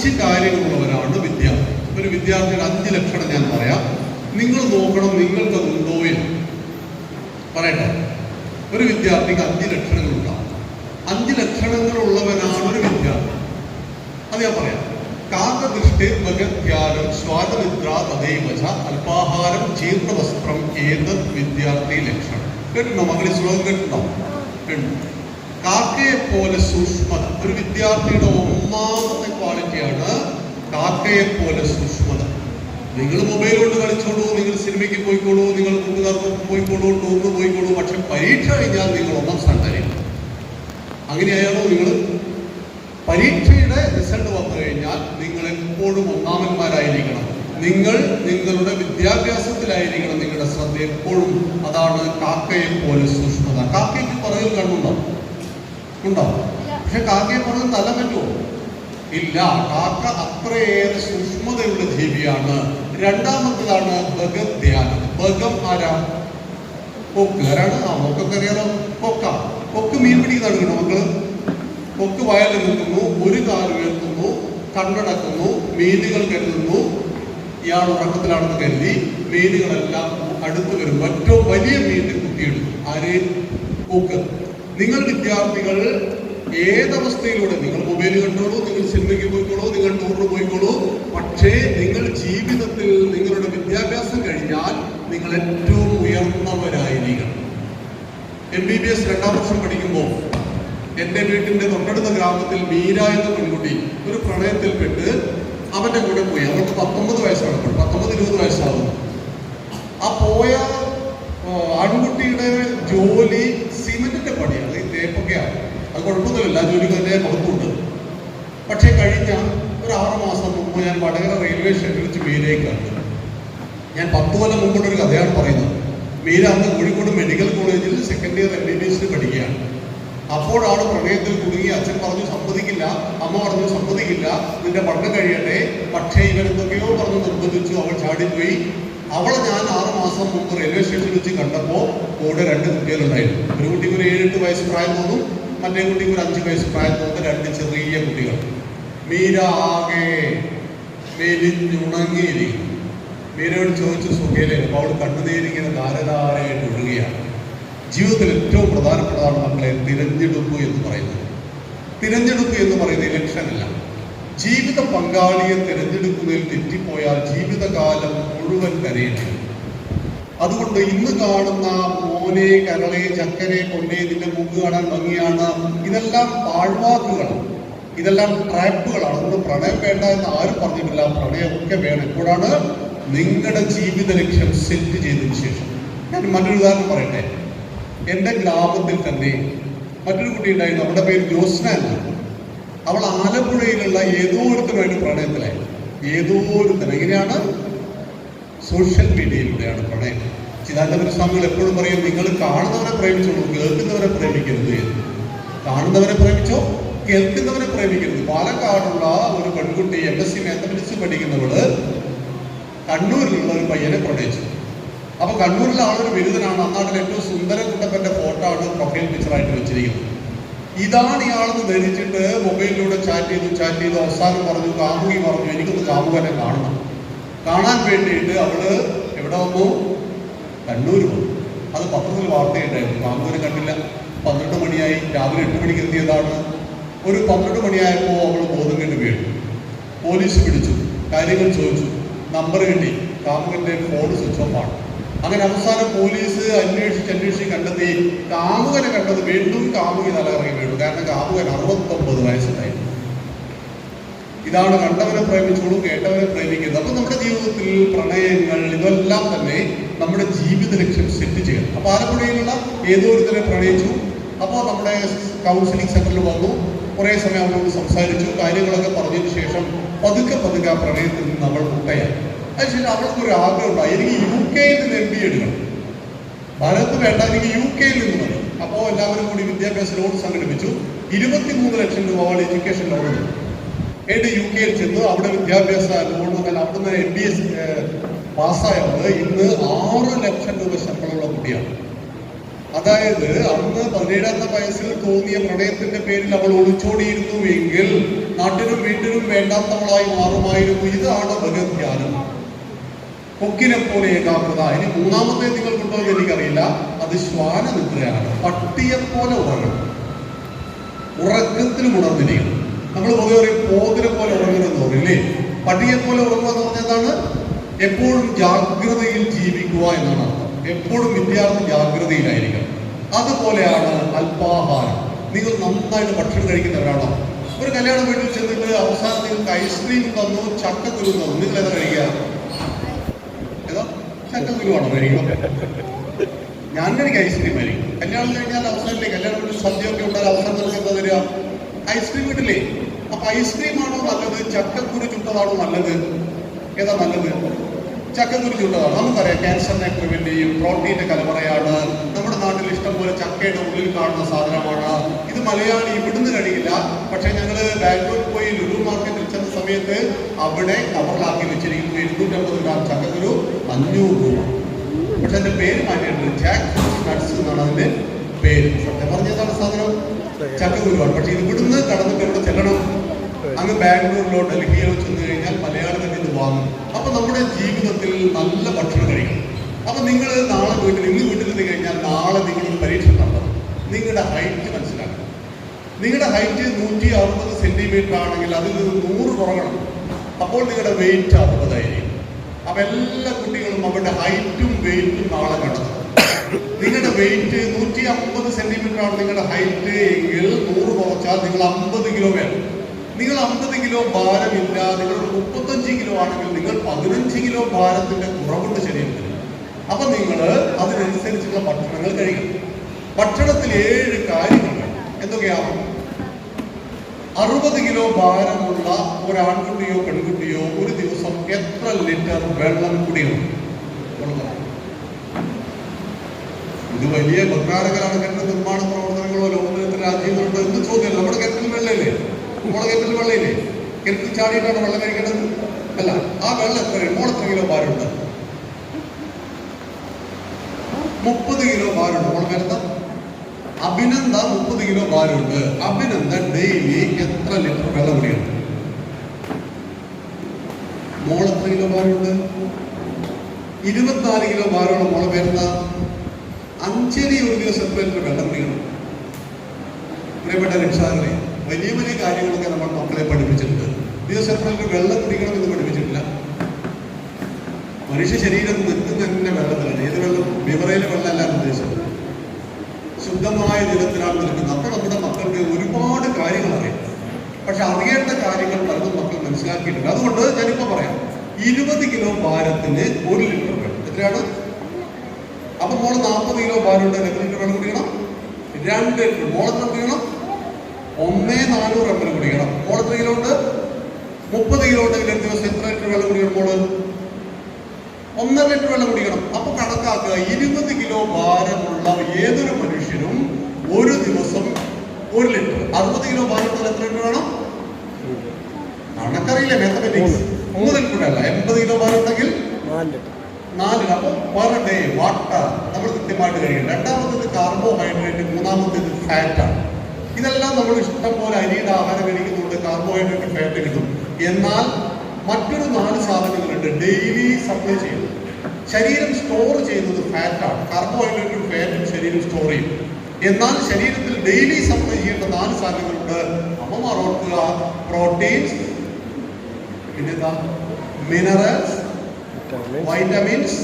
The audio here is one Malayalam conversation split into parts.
അഞ്ച് കാര്യങ്ങളുള്ളവരാണ് വിദ്യാർത്ഥി ഒരു വിദ്യാർത്ഥിയുടെ അഞ്ച് ലക്ഷണം ഞാൻ പറയാം. നിങ്ങൾ നോക്കണം നിങ്ങൾക്ക് അത് ഉണ്ടോ എന്ന്. പറയട്ടെ. ഒരു വിദ്യാർത്ഥിക്ക് അഞ്ച് ലക്ഷണങ്ങൾ ഉണ്ടാവും അഞ്ച് ലക്ഷണങ്ങളുള്ളവനാണ് ഒരു വിദ്യാർത്ഥി. അത് ഞാൻ പറയാം. കാകദൃഷ്ടി ഭഗത്യാനം സ്വാതനിദ്ര തദൈവച അല്പാഹാരം ജീർണവസ്ത്രം ഏതത് വിദ്യാർത്ഥി ലക്ഷണം. കേട്ടിട്ടുണ്ടോ? മകളി ശ്ലോകം കേട്ടിട്ടുണ്ടോ? കേട്ടു കാക്കയെ പോലെ സൂക്ഷ്മത. ഒരു വിദ്യാർത്ഥിയുടെ ഒന്നാമത്തെ ക്വാളിറ്റിയാണ് കാക്കയെ പോലെ സൂക്ഷ്മത. നിങ്ങൾ മൊബൈൽ കൊണ്ട് കളിച്ചോളൂ നിങ്ങൾ സിനിമയ്ക്ക് പോയിക്കോളൂ നിങ്ങൾ കൂട്ടുകാർക്കൊപ്പം പോയിക്കോളൂ ടൂറിന് പോയിക്കോളൂ പക്ഷെ പരീക്ഷ കഴിഞ്ഞാൽ നിങ്ങൾ ഒന്നാം സ്ഥാനത്തായിരിക്കും. അങ്ങനെയായാലോ നിങ്ങൾ? പരീക്ഷയുടെ റിസൾട്ട് വന്നു കഴിഞ്ഞാൽ നിങ്ങൾ എപ്പോഴും ഒന്നാമന്മാരായിരിക്കണം. നിങ്ങൾ നിങ്ങളുടെ വിദ്യാഭ്യാസത്തിലായിരിക്കണം നിങ്ങളുടെ ശ്രദ്ധ എപ്പോഴും. അതാണ് കാക്കയെ പോലെ സൂക്ഷ്മത. കാക്കയ്ക്ക് പറയൽ കണ്ണുണ്ടോ? ഉണ്ടോ? പക്ഷെ കാക്കയെ പുറകിൽ തല പറ്റുമോ ഇല്ല കാക്ക അത്രയേറെ സൂക്ഷ്മതയുള്ള ജീവിയാണ്. രണ്ടാമത്തേതാണ് ഭഗത് ധ്യാനം. ഭഗം ആരാ? കൊക്ക് ആരാണ് ആ കൊക്കൊക്കെ അറിയാലോ കൊക്ക കൊക്ക് മീൻ പിടിക്കുന്ന കേട്ടോ മക്കൾ. കൊക്ക് വയലിൽ നിൽക്കുന്നു ഒരു കാൽ ഉയർത്തുന്നു കണ്ണടക്കുന്നു മീനുകൾ കരുതുന്നു. ഇയാൾ ഉറക്കത്തിലാണെന്ന് കരുതി മീനുകളെല്ലാം അടുത്ത് വരുമ്പോൾ ഏറ്റവും വലിയ മീനിനെ കുത്തിയെടുക്കും ആര്? കൊക്ക് നിങ്ങൾ വിദ്യാർത്ഥികൾ ഏതവസ്ഥയിലൂടെ നിങ്ങൾ മൊബൈൽ കണ്ടോളൂ നിങ്ങൾ സിനിമയ്ക്ക് പോയിക്കോളൂ നിങ്ങൾ ടൂറിന് പോയിക്കോളൂ പക്ഷേ നിങ്ങൾ ജീവിതത്തിൽ നിങ്ങളുടെ വിദ്യാഭ്യാസം കഴിഞ്ഞാൽ നിങ്ങൾ ഏറ്റവും ഉയർന്നവരായിരിക്കണം. എം ബി ബി എസ് രണ്ടാം വർഷം പഠിക്കുമ്പോൾ എന്റെ വീട്ടിന്റെ തൊട്ടടുത്ത ഗ്രാമത്തിൽ മീര എന്ന പെൺകുട്ടി ഒരു പ്രണയത്തിൽപ്പെട്ട് അവന്റെ കൂടെ പോയി. അവൾക്ക് പത്തൊമ്പത് വയസ്സാണ് പത്തൊമ്പത് ഇരുപത് വയസ്സാകുന്നു ആ പോയ ആൺകുട്ടിയുടെ ജോലി അത് കുഴപ്പമൊന്നുമില്ല. എല്ലാ ജോലിക്കും അതിന്റെ മഹത്വമുണ്ട് പക്ഷേ കഴിഞ്ഞ ഒരു ആറ് മാസം മുമ്പ് ഞാൻ വടകര റെയിൽവേ സ്റ്റേഷനിൽ വെച്ച് മീരയെ കണ്ടു. ഞാൻ പത്ത് കൊല്ലം മുമ്പുള്ള ഒരു കഥയാണ് പറയുന്നത്. മീര അന്ന് കോഴിക്കോട് മെഡിക്കൽ കോളേജിൽ second year M B B എസിന് പഠിക്കുകയാണ്. അപ്പോഴാണ് പ്രണയത്തിൽ കുടുങ്ങി അച്ഛൻ പറഞ്ഞു സമ്മതിക്കില്ല. അമ്മ പറഞ്ഞു സമ്മതിക്കില്ല. നിന്റെ പഠനം കഴിയട്ടെ. പക്ഷേ ഇവരെന്തൊക്കെയോ പറഞ്ഞു നിർബന്ധിച്ചു. അവൾ ചാടിപ്പോയി. അവളെ ഞാൻ ആറ് മാസം മുമ്പ് റെയിൽവേ സ്റ്റേഷനിൽ വെച്ച് കണ്ടപ്പോൾ കൂടെ രണ്ട് കുട്ടികളുണ്ടായിരുന്നു. ഒരു കുട്ടിക്ക് ഒരു ഏഴെട്ട് വയസ്സ് പ്രായം തോന്നും. മറ്റേ കുട്ടിക്ക് ഒരു അഞ്ച് വയസ്സ് പ്രായത്തോടെ രണ്ട് ചെറിയ കുട്ടികൾ. മീര ആകെ മെലിഞ്ഞുണങ്ങിയിരിക്കുന്നു. മീരയോട് ചോദിച്ചു സുഖേലെ അപ്പോൾ അവൾ കണ്ണുനീരിങ്ങനെ ധാരധാരയായിട്ട് ഒഴുകുകയാണ്. ജീവിതത്തിൽ ഏറ്റവും പ്രധാനപ്പെട്ടതാണ് നമ്മളെ തിരഞ്ഞെടുപ്പ് എന്ന് പറയുന്നത്. തിരഞ്ഞെടുപ്പ് എന്ന് പറയുന്നത് ഇലക്ഷൻ അല്ല. ജീവിത പങ്കാളിയെ തിരഞ്ഞെടുക്കുന്നതിൽ തെറ്റിപ്പോയാൽ ജീവിതകാലം മുഴുവൻ കരയേണ്ടി വരും. അതുകൊണ്ട് ഇന്ന് കാണുന്ന മോനെ കരളെ ചക്കരെ കൊണ്ടെ ഇതിന്റെ മുമ്പ് കാണാൻ ഭംഗിയാണ്. ഇതെല്ലാം പാഴ്വാക്കുകളാണ്. ഇതെല്ലാം ട്രാപ്പുകളാണ്. അതുകൊണ്ട് പ്രണയം വേണ്ട എന്ന് ആരും പറഞ്ഞിട്ടില്ല. പ്രണയമൊക്കെ വേണം. എപ്പോഴാണ് നിങ്ങളുടെ ജീവിത ലക്ഷ്യം സെറ്റ് ചെയ്തതിനു ശേഷം. ഞാൻ മറ്റൊരു ഉദാഹരണം പറയട്ടെ. എന്റെ ഗ്രാമത്തിൽ തന്നെ മറ്റൊരു കുട്ടി ഉണ്ടായിരുന്നു. അവളുടെ പേര് ജോസ്ന അവൾ ആലപ്പുഴയിലുള്ള ഏതോ ഒരുത്തനുമായിട്ട് പ്രണയത്തിലായി. ഏതോ ഒരുത്തൻ. എങ്ങനെയാണ്? സോഷ്യൽ മീഡിയയിലൂടെയാണ് പ്രണയം ചിദാനന്ദപുര സ്വാമികൾ എപ്പോഴും പറയും നിങ്ങൾ കാണുന്നവരെ പ്രേമിച്ചോളൂ കേൾക്കുന്നവരെ പ്രേമിക്കരുത്. കാണുന്നവരെ പ്രേമിച്ചോ കേൾക്കുന്നവരെ പ്രേമിക്കരുത്. പാലക്കാടുള്ള ഒരു പെൺകുട്ടി എം. എസ്. സി. മാത്തമെറ്റിക്സ് പഠിക്കുന്നവൾ കണ്ണൂരിലുള്ള ഒരു പയ്യനെ പ്രണയിച്ചു. അപ്പൊ കണ്ണൂരിലെ ആളൊരു ബിരുദനാണ്. അന്നാട്ടിൽ ഏറ്റവും സുന്ദര കുട്ടപ്പന്റെ ഫോട്ടോ ആണ് പ്രൊഫൈൽ പിക്ചറായിട്ട് വെച്ചിരിക്കുന്നത്. ഇതാണ് ഇയാളെന്ന് ധരിച്ചിട്ട് മൊബൈലിലൂടെ ചാറ്റ് ചെയ്തു ചാറ്റ് ചെയ്തു അവസാനം പറഞ്ഞു കാമുകി പറഞ്ഞു എനിക്കൊന്ന് കാമുകനെ കാണണം. കാണാൻ വേണ്ടിയിട്ട് അവൾ എവിടെ വന്നു? കണ്ണൂർ വന്നു. അത് പത്രത്തിൽ വാർത്തയുണ്ടായിരുന്നു. കാമുകനെ കണ്ടില്ല. പന്ത്രണ്ട് മണിയായി. രാവിലെ എട്ട് മണിക്ക് എത്തിയതാണ്. ഒരു പന്ത്രണ്ട് മണിയായപ്പോൾ അവൾ ബോധം കെട്ട് വീണു. പോലീസ് പിടിച്ചു. കാര്യങ്ങൾ ചോദിച്ചു. നമ്പർ കിട്ടി. കാമുകന്റെ ഫോൺ സ്വിച്ച് ഓഫ് ആണ്. അങ്ങനെ അവസാനം പോലീസ് അന്വേഷിച്ച് അന്വേഷിച്ച് കണ്ടെത്തി. കാമുകനെ കണ്ടത് വീണ്ടും കാമുകി തലകറങ്ങി വീണു. കാരണം കാമുകൻ അറുപത്തൊമ്പത് വയസ്സുണ്ടായി ഇതാണ് കണ്ടവരെ പ്രേമിച്ചോളൂ കേട്ടവരെ പ്രേമിക്കുന്നത് അപ്പൊ നമ്മുടെ ജീവിതത്തിൽ പ്രണയങ്ങൾ ഇതെല്ലാം തന്നെ നമ്മുടെ ജീവിത ലക്ഷ്യം സെറ്റ് ചെയ്യണം. അപ്പൊ ആലപ്പുഴയിലുള്ള ഏതോ ഒരുത്തരെ പ്രണയിച്ചു. അപ്പോൾ നമ്മുടെ കൗൺസിലിംഗ് സെന്ററിൽ വന്നു. കുറേ സമയം അവരോട് സംസാരിച്ചു. കാര്യങ്ങളൊക്കെ പറഞ്ഞതിന് ശേഷം പതുക്കെ പതുക്കെ ആ പ്രണയത്തിൽ നിന്ന് നമ്മൾ മുട്ടയായി. അതിനുശേഷം അവൾക്ക് ഒരു ആഗ്രഹം ഉണ്ടായി. എനിക്ക് യു കെയിൽ നിന്ന് എം ബി എടുക്കണം. ഭാരത് വേണ്ട എനിക്ക് യു കെയിൽ നിന്ന് മതി. അപ്പോൾ എല്ലാവരും കൂടി വിദ്യാഭ്യാസ ലോൺ സംഘടിപ്പിച്ചു. ഇരുപത്തിമൂന്ന് ലക്ഷം രൂപ അവൾ എഡ്യൂക്കേഷൻ ലോൺ എടുത്തു ഏത് യു കെയിൽ ചെന്ന് അവിടെ വിദ്യാഭ്യാസ ലോൺ അല്ല അവിടുന്ന് എം ബി എസ് പാസ്സായത് ഇന്ന് ആറ് ലക്ഷം രൂപ ശമ്പളമുള്ള കുട്ടിയാണ്. അതായത് അന്ന് പതിനേഴാമത്തെ വയസ്സിൽ തോന്നിയ പ്രണയത്തിന്റെ പേരിൽ അവൾ ഒളിച്ചോടിയിരുന്നു എങ്കിൽ നാട്ടിനും വീട്ടിനും വേണ്ടാത്തവളായി മാറുമായിരുന്നു. ഇതാണ് ഭഗവത്യാനം കൊക്കിനെ പോലെ ഏകാഗ്രത. ഇനി മൂന്നാമത്തെ നിങ്ങൾ എന്ന് എനിക്കറിയില്ല. അത് ശ്വാനനിദ്രയാണ് പട്ടിയെ പോലെ ഉറങ്ങും. ഉറക്കത്തിലും ഉണർന്നിരിക്കണം. നമ്മൾ പൊതുവെ പറയും പോതിനെ പോലെ ഉറങ്ങുമെന്ന് പറയില്ലേ പട്ടിയെ പോലെ ഉറങ്ങുക എന്ന് പറഞ്ഞതാണ് എപ്പോഴും ജാഗ്രതയിൽ ജീവിക്കുക എന്നാണ് അർത്ഥം. എപ്പോഴും വിദ്യാർത്ഥി ജാഗ്രതയിലായിരിക്കണം. അതുപോലെയാണ് അല്പാഹാരം നിങ്ങൾ നന്നായിട്ട് ഭക്ഷണം കഴിക്കുന്നവരാണോ ഒരു കല്യാണ വീട്ടിൽ ചെന്നിട്ട് അവസാനം നിങ്ങൾക്ക് ഐസ്ക്രീം തന്നു ചക്കക്കുരു തന്നു. നിങ്ങൾ എന്താ കഴിക്കുക? ഏതാ? ചക്കക്കുരുവാണോ കഴിക്കുക ഞാൻ കഴിക്കും ഐസ്ക്രീം ആയിരിക്കും. കല്യാണം കഴിഞ്ഞാൽ അവസാനത്തിലേക്ക് കല്യാണം വീട്ടിൽ സദ്യയൊക്കെ ഉണ്ടായാൽ അവസാനം നിങ്ങൾക്ക് എന്താ തരിക ഐസ്ക്രീം കിട്ടില്ലേ അപ്പൊ ഐസ്ക്രീം ആണോ നല്ലത്? ചക്കക്കുരു ചുട്ടതാണോ നല്ലത്? ഏതാ നല്ലത്? ചക്കക്കുരു ചുട്ടതാണ്? നമുക്കറിയാം ക്യാൻസറിനെ പ്രിവെന്റ് ചെയ്യും പ്രോട്ടീന്റെ കലവറയാണ്. നമ്മുടെ നാട്ടിൽ ഇഷ്ടം പോലെ ചക്കയുടെ ഉള്ളിൽ കാണുന്ന സാധനമാണ്. ഇത് മലയാളി ഇവിടുന്ന് കഴിയില്ല പക്ഷെ ഞങ്ങൾ ബാംഗ്ലൂർ പോയി ലുലു മാർക്കറ്റിൽ ചെന്ന സമയത്ത് അവിടെ കവറിലാക്കി വെച്ചിരിക്കുന്നു. എഴുന്നൂറ്റമ്പത് ഗ്രാം ചക്കക്കുരു അഞ്ഞൂറ് രൂപ. പക്ഷെ അതിന്റെ പേര് മാറ്റിയിട്ടുണ്ട്. ജാക്ക് നട്സ് എന്നാണ് അതിന്റെ പേര് പറഞ്ഞതാണ് സാധനം. ചക്കക്കുരുവാണ് പക്ഷെ ഇവിടുന്ന് കടന്നിട്ട് ഇവിടെ ചെല്ലണം. അങ്ങ് ബാംഗ്ലൂരിലോ ഡൽഹിയിലോ ചെന്ന് കഴിഞ്ഞാൽ മലയാളികൾ ഇത് വാങ്ങും. അപ്പൊ നമ്മുടെ ജീവിതത്തിൽ നല്ല ഭക്ഷണം കഴിക്കണം. അപ്പൊ നിങ്ങൾ നാളെ വീട്ടിൽ ഇന്ന് വീട്ടിലെത്തി കഴിഞ്ഞാൽ നാളെ നിങ്ങൾ പരീക്ഷ നടത്തണം. നിങ്ങളുടെ ഹൈറ്റ് മനസ്സിലാക്കണം. നിങ്ങളുടെ ഹൈറ്റ് നൂറ്റി അറുപത് സെന്റിമീറ്റർ ആണെങ്കിൽ അതിൽ നിന്ന് നൂറ് കുറയണം അപ്പോൾ നിങ്ങളുടെ വെയിറ്റ് അറുപതായിരിക്കും. അപ്പൊ എല്ലാ കുട്ടികളും അവരുടെ ഹൈറ്റും വെയിറ്റും നാളെ കണ്ടെത്തണം നിങ്ങളുടെ വെയിറ്റ് നൂറ്റി അമ്പത് സെന്റിമീറ്റർ ആണ് നിങ്ങളുടെ ഹൈറ്റ് എങ്കിൽ നൂറ് കുറച്ചാൽ നിങ്ങൾ അമ്പത് കിലോ വേണം. നിങ്ങൾ അമ്പത് കിലോ ഭാരമില്ല നിങ്ങൾ മുപ്പത്തഞ്ച് കിലോ ആണെങ്കിൽ നിങ്ങൾ പതിനഞ്ച് കിലോ ഭാരത്തിന്റെ കുറവുണ്ട് ശരീരത്തിൽ. അപ്പൊ നിങ്ങൾ അതിനനുസരിച്ചുള്ള ഭക്ഷണങ്ങൾ കഴിക്കണം. ഭക്ഷണത്തിൽ ഏഴ് കാര്യങ്ങൾ. എന്തൊക്കെയാണ് അറുപത് കിലോ ഭാരമുള്ള ഒരു ആൺകുട്ടിയോ പെൺകുട്ടിയോ ഒരു ദിവസം എത്ര ലിറ്റർ വെള്ളം കുടിക്കണം. ഇത് വലിയ കൊട്ടാരകലാണ് കെട്ടിട നിർമ്മാണ പ്രവർത്തനങ്ങളോ ലോകത്തിൽ രാജ്യങ്ങളുണ്ടോ എന്ന് ചോദ്യം നമ്മുടെ കിണറ്റിൽ വെള്ളമില്ലേ? നമ്മുടെ കിണറ്റിൽ വെള്ളമില്ലേ? കിണറ്റിൽ ചാടിയിട്ടാണ് വെള്ളം കഴിക്കേണ്ടത്? അല്ല ആ വെള്ളം എത്ര മോൾ എത്ര കിലോ ഭാരമുണ്ട്? മുപ്പത് കിലോ ഭാരമുണ്ട്. മോൾ കരുത്ത അഭിനന്ദ മുപ്പത് കിലോ ഭാരമുണ്ട്. അഭിനന്ദ ഡെയിലി എത്ര ലിറ്റർ വെള്ളം കുടിക്കണം? മോൾ എത്ര കിലോ ഭാരമുണ്ട്? ഇരുപത്തിനാല് കിലോ ഭാരമുള്ള മോളെ പേരെന്താ? അഞ്ചരി ദിവസം എത്ര വെള്ളം വീണം പ്രിയപ്പെട്ട രക്ഷാകളെ വലിയ വലിയ കാര്യങ്ങളൊക്കെ നമ്മൾ മക്കളെ പഠിപ്പിച്ചിട്ടുണ്ട്. ദിവസം എത്ര ലിറ്റർ വെള്ളം കുടിക്കണം എന്ന് പഠിപ്പിച്ചിട്ടില്ല. മനുഷ്യ ശരീരം നിൽക്കുന്ന തന്നെ വെള്ളത്തിലാണ് ഏത് വെള്ളം? വിവറയിലെ വെള്ളമല്ല ഉദ്ദേശം ശുദ്ധമായ ജലത്തിലാണ് നിൽക്കുന്നത്. അപ്പോൾ നമ്മുടെ മക്കൾക്ക് ഒരുപാട് കാര്യങ്ങൾ അറിയാം. പക്ഷെ അറിയേണ്ട കാര്യങ്ങൾ പലതും മക്കൾ മനസ്സിലാക്കിയിട്ടുണ്ട്. അതുകൊണ്ട് ഞാനിപ്പോ പറയാം. ഇരുപത് കിലോ ഭാരത്തിന് ഒരു ലിറ്റർ വെള്ളം. എത്രയാണ്? അപ്പൊ മോൾ നാൽപ്പത് കിലോ ഭാരമുണ്ട് എത്ര ലിറ്റർ വെള്ളം കുടിക്കണം? രണ്ട് ലിറ്റർ മോളെത്ര കുടിക്കണം? ഒന്നേ നാനൂറ് എം എൽ കുടിക്കണം. മോൾ എത്ര കിലോ ഉണ്ട്? മുപ്പത് കിലോ ഉണ്ടെങ്കിൽ ഒരു ദിവസം എത്ര ലിറ്റർ വെള്ളം കുടിക്കണം മോൾ ഒന്നര ലിറ്റർ വെള്ളം കുടിക്കണം. അപ്പൊ കണക്കാക്കുക. ഇരുപത് കിലോ ഭാരമുള്ള ഏതൊരു മനുഷ്യനും ഒരു ദിവസം ഒരു ലിറ്റർ അറുപത് കിലോ ഭാരത്തിൽ എത്ര ലിറ്റർ വേണം? കണക്കറിയില്ല. മാത്തമെറ്റിക്സ് ഒന്നര ലിറ്റർ അല്ല എൺപത് കിലോ ഭാരം ഉണ്ടെങ്കിൽ നാല് അപ്പോൾ പെർ ഡേ വാട്ടർ. നമ്മൾ കൃത്യമായിട്ട് കഴിക്കണം. രണ്ടാമത്തേത് കാർബോഹൈഡ്രേറ്റ് മൂന്നാമത്തേത് ഫാറ്റാണ് ഇതെല്ലാം നമ്മൾ ഇഷ്ടം പോലെ അരിയുടെ ആഹാരം കഴിക്കുന്നുണ്ട് കാർബോഹൈഡ്രേറ്റ് ഫാറ്റ് കിട്ടും. എന്നാൽ മറ്റൊരു നാല് സാധനങ്ങളുണ്ട് ഡെയിലി സപ്ലൈ ചെയ്യുന്നത്. ശരീരം സ്റ്റോർ ചെയ്യുന്നത് ഫാറ്റാണ് കാർബോഹൈഡ്രേറ്റും ഫാറ്റും ശരീരം സ്റ്റോർ ചെയ്യും. എന്നാൽ ശരീരത്തിൽ ഡെയിലി സപ്ലൈ ചെയ്യേണ്ട നാല് സാധനങ്ങളുണ്ട്. അമ്മമാർ ഓർക്കുക പ്രോട്ടീൻസ് പിന്നെന്താ? മിനറൽസ് വൈറ്റമിൻസ്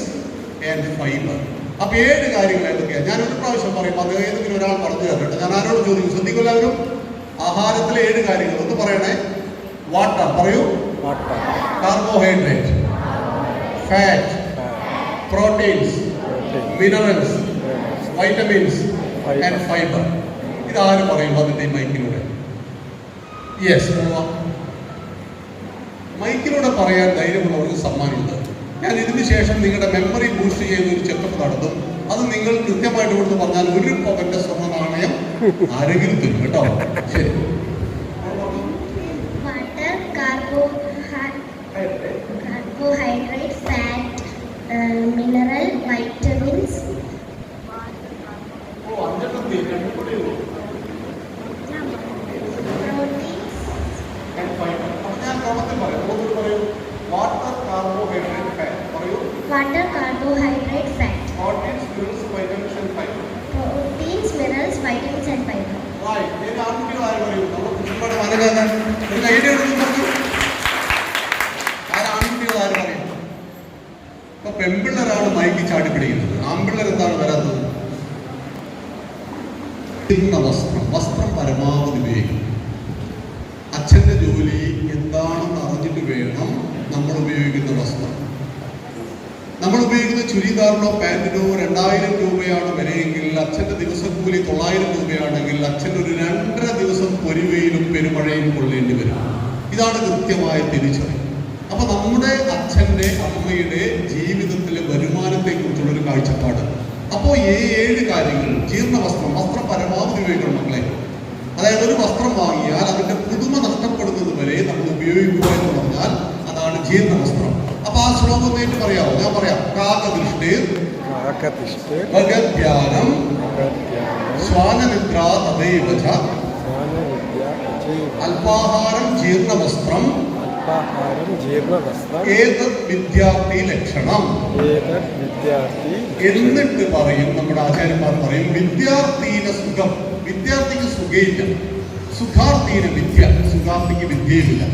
ആൻഡ് ഫൈബർ അപ്പൊ ഏഴ് കാര്യങ്ങൾ ഏതൊക്കെയാണ് ഞാൻ ഒരു പ്രാവശ്യം പറയും അത് ഏതെങ്കിലും ഒരാൾ പറഞ്ഞു തരട്ടെ. ഞാൻ ആരോട് ചോദിക്കും ശ്രദ്ധിക്കില്ലാവരും ആഹാരത്തിലെ ഏഴ് കാര്യങ്ങൾ. ഒന്ന് പറയണേ. വാട്ടർ പറയൂ. Water carbohydrate fat proteins minerals vitamins and fibre ഇതാര് പറയും അതിന്റെ മൈക്കിലൂടെ? യെസ് മൈക്കിലൂടെ പറയാൻ ധൈര്യമുള്ളവർക്ക് സമ്മാനമുണ്ട് ഞാൻ ഇതിന് ശേഷം നിങ്ങളുടെ മെമ്മറി ബൂസ്റ്റ് ചെയ്യുന്ന ഒരു ചെക്കപ്പ് നടത്തും അത് നിങ്ങൾ കൃത്യമായിട്ട് കൊടുത്ത് പറഞ്ഞാൽ ഒരു പവന്റെ സ്വർണ നാണയം ആരെങ്കിലും തരും കേട്ടോ. ശരി water, carbohy- carbohydrate, fat, uh, mineral, vitamins, പെട്ടെന്ന് രണ്ടും കൂടി ഉള്ളൂ. Proteins And fiber. അപ്പൊ ഞാൻ ക്രമത്തിൽ പറയാം ഒന്നുകൂടി പറയൂ വാട്ടർ കാർബോഹൈഡ്രേറ്റ് ഫാറ്റ് പറയൂ water carbohydrate fat proteins minerals vitamins and fibre proteins minerals vitamins and fibre Rai ഏത് ആൺകുട്ടികളാരും പറയൂ നമ്മൾ മനകാലം ഒരു ഐഡിയ എടുത്ത് പറഞ്ഞു ആര് ആൺകുട്ടികളാരും പറയും? ഇപ്പൊ പെൺപിള്ളേരാണ് മയക്കി ചാടി പിടിക്കുന്നത്. ആൺപിള്ളേർ എന്താണ് വരാത്തത്? ഇന്ന വസ്ത്രം. വസ്ത്രം പരമാവധി ഉപയോഗിക്കും അച്ഛന്റെ ജോലി എന്താണെന്ന് അറിഞ്ഞിട്ട് വേണം നമ്മൾ ഉപയോഗിക്കുന്ന വസ്ത്രം നമ്മൾ ഉപയോഗിക്കുന്ന ചുരിദാറിനോ പാന്റിനോ രണ്ടായിരം രൂപയാണ് വിലയെങ്കിൽ അച്ഛന്റെ ദിവസക്കൂലി തൊള്ളായിരം രൂപയാണെങ്കിൽ അച്ഛൻ ഒരു രണ്ടര ദിവസം പൊരുവയിലും പെരുമഴയും കൊള്ളേണ്ടി വരും. ഇതാണ് കൃത്യമായ തിരിച്ചറിവ്. അപ്പൊ നമ്മുടെ അച്ഛന്റെ അമ്മയുടെ ജീവിതത്തിലെ വരുമാനത്തെ കുറിച്ചുള്ള ഒരു കാഴ്ചപ്പാട്. അപ്പോൾ ഈ ഏഴ് കാര്യങ്ങൾ ജീർണ വസ്ത്രം വസ്ത്രം പരമാവധി ഉപയോഗിക്കണം മക്കളെ. അതായത് ഒരു വസ്ത്രം വാങ്ങിയാൽ അതിന്റെ പുതുമ നഷ്ടപ്പെടുന്നത് വരെ നമ്മൾ ഉപയോഗിക്കുക എന്ന് പറഞ്ഞാൽ അതാണ് ജീർണ വസ്ത്രം. അപ്പൊ ആ ശ്ലോകം നേരിട്ട് പറയാമോ ഞാൻ പറയാം. കാകദൃഷ്ടി ഭഗത്യാനം സ്വാനനിദ്ര തദൈവ അല്പാഹാരം ജീർണ വസ്ത്രം അല്പാഹാരം ജീർണവസ്ത്രം ഏതത് വിദ്യാർത്ഥി ലക്ഷണം. ഏതത് വിദ്യാർത്ഥി എന്നിട്ട് പറയും നമ്മുടെ ആചാര്യന്മാർ പറയും വിദ്യാർത്ഥീന സുഖം. വിദ്യാർത്ഥിക്ക് സുഖയില്ല. സുഖാർത്ഥീന വിദ്യ. സുഖാർത്ഥിക്ക് വിദ്യയുമില്ല.